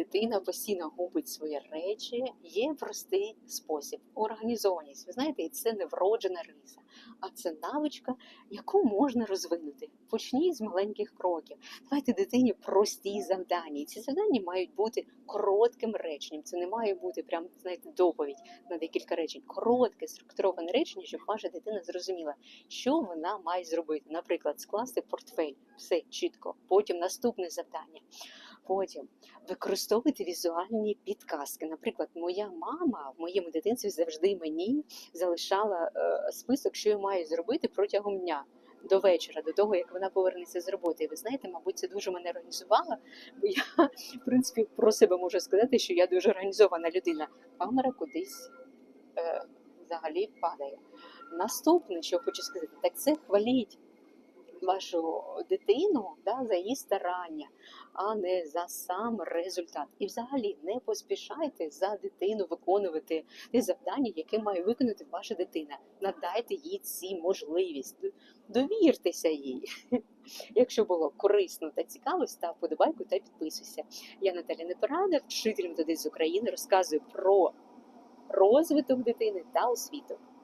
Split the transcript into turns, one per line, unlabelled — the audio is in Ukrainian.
дитина постійно губить свої речі, є простий спосіб організованість. Ви знаєте, і це не вроджена риса, а це навичка, яку можна розвинути. Почніть з маленьких кроків. Давайте дитині прості завдання. І ці завдання мають бути коротким реченням. Це не має бути прям знаєте доповідь на декілька речень. Коротке, структуроване речення, щоб ваша дитина зрозуміла, що вона має зробити. Наприклад, скласти портфель, все чітко. Потім наступне завдання. Потім використовуйте візуальні підказки. Наприклад, моя мама в моєму дитинстві завжди мені залишала е, список, що я маю зробити протягом дня. До вечора, до того як вона повернеться з роботи. І ви знаєте, мабуть, це дуже мене організувало, бо я, в принципі, про себе можу сказати, що я дуже організована людина. Камера кудись е, взагалі падає. Наступне, що хочу сказати, так це хваліть вашу дитину да, за її старання, а не за сам результат. І взагалі не поспішайте за дитину виконувати ті завдання, які має виконати ваша дитина. Надайте їй ці можливість, довіртеся їй. Якщо було корисно та цікаво, став подобайку та підписуйся. Я Наталя Непорада, вчитель методист з України, розказую про розвиток дитини та освіту.